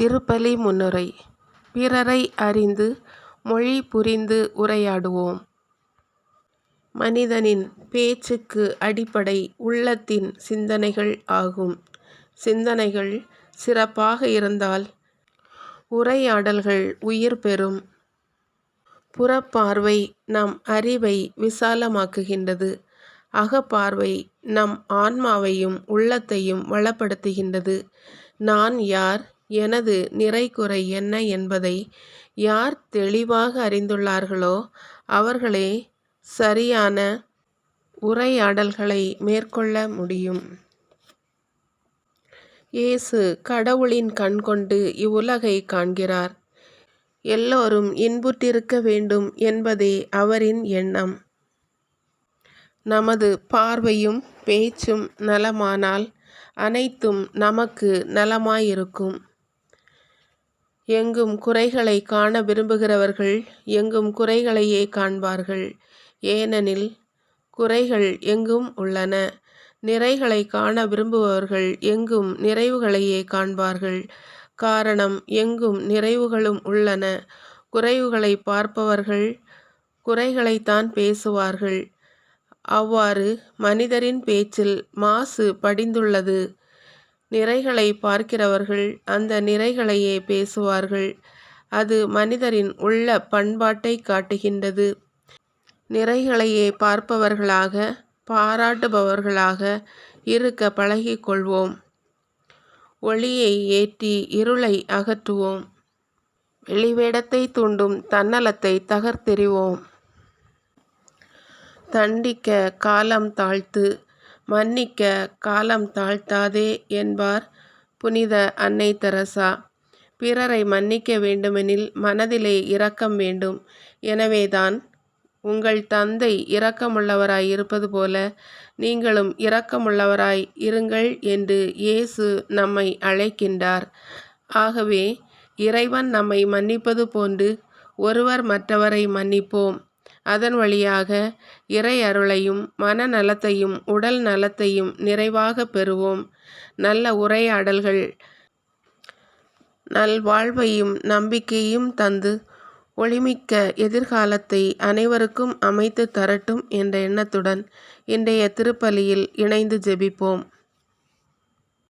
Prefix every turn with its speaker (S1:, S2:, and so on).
S1: திருப்பலி முன்னுரை பிறரை அறிந்து மொழி புரிந்து உரையாடுவோம். மனிதனின் பேச்சுக்கு அடிப்படை உள்ளத்தின் சிந்தனைகள் ஆகும். சிந்தனைகள் சிறப்பாக இருந்தால் உரையாடல்கள் உயிர் பெறும். புறப்பார்வை நம் அறிவை விசாலமாக்குகின்றது. அகப்பார்வை நம் ஆன்மாவையும் உள்ளத்தையும் வளப்படுத்துகின்றது. நான் யார் எனது நிறை குறை என்ன என்பதை யார் தெளிவாக அறிந்துள்ளார்களோ அவர்களே சரியான உரையாடல்களை மேற்கொள்ள முடியும். இயேசு கடவுளின் கண் கொண்டு இவ்வுலகை காண்கிறார். எல்லோரும் இன்புற்றிருக்க வேண்டும் என்பதே அவரின் எண்ணம். நமது பார்வையும் பேச்சும் நலமானால் அனைத்தும் நமக்கு நலமாயிருக்கும். எங்கும் குறைகளை காண விரும்புகிறவர்கள் எங்கும் குறைகளையே காண்பார்கள். ஏனெனில் குறைகள் எங்கும் உள்ளன. நிறைகளை காண விரும்புபவர்கள் எங்கும் நிறைவுகளையே காண்பார்கள். காரணம் எங்கும் நிறைவுகளும் உள்ளன. குறைவுகளை பார்ப்பவர்கள் குறைகளைத்தான் பேசுவார்கள். அவ்வாறு மனிதரின் பேச்சில் மாசு படிந்துள்ளது. நிறைகளை பார்க்கிறவர்கள் அந்த நிறைகளையே பேசுவார்கள். அது மனிதரின் உள்ள பண்பாட்டை காட்டுகின்றது. நிறைகளையே பார்ப்பவர்களாக பாராட்டுபவர்களாக இருக்க பழகிக்கொள்வோம் ஒளியை ஏற்றி இருளை அகற்றுவோம். வெளிவேடத்தை தூண்டும் தன்னலத்தை தகர்த்தெறிவோம். தண்டிக்க காலம் தாழ்த்து மன்னிக்க காலம் தாழ்த்தாதே என்பார் புனித அன்னை தெரசா. பிறரை மன்னிக்க வேண்டுமெனில் மனதிலே இரக்கம் வேண்டும். எனவேதான் உங்கள் தந்தை இரக்கமுள்ளவராய் இருப்பது போல நீங்களும் இரக்கமுள்ளவராய் இருங்கள் என்று இயேசு நம்மை அழைக்கின்றார். ஆகவே இறைவன் நம்மை மன்னிப்பது போன்று ஒருவர் மற்றவரை மன்னிப்போம். அதன் வழியாக இறை அருளையும் மன நலத்தையும் உடல் நலத்தையும் நிறைவாகப் பெறுவோம். நல்ல உரையாடல்கள் நல்வாழ்வையும் நம்பிக்கையும் தந்து ஒளிமிக்க எதிர்காலத்தை அனைவருக்கும் அமைத்துத் தரட்டும் என்ற எண்ணத்துடன் இன்றைய திருப்பலியில் இணைந்து ஜெபிப்போம்.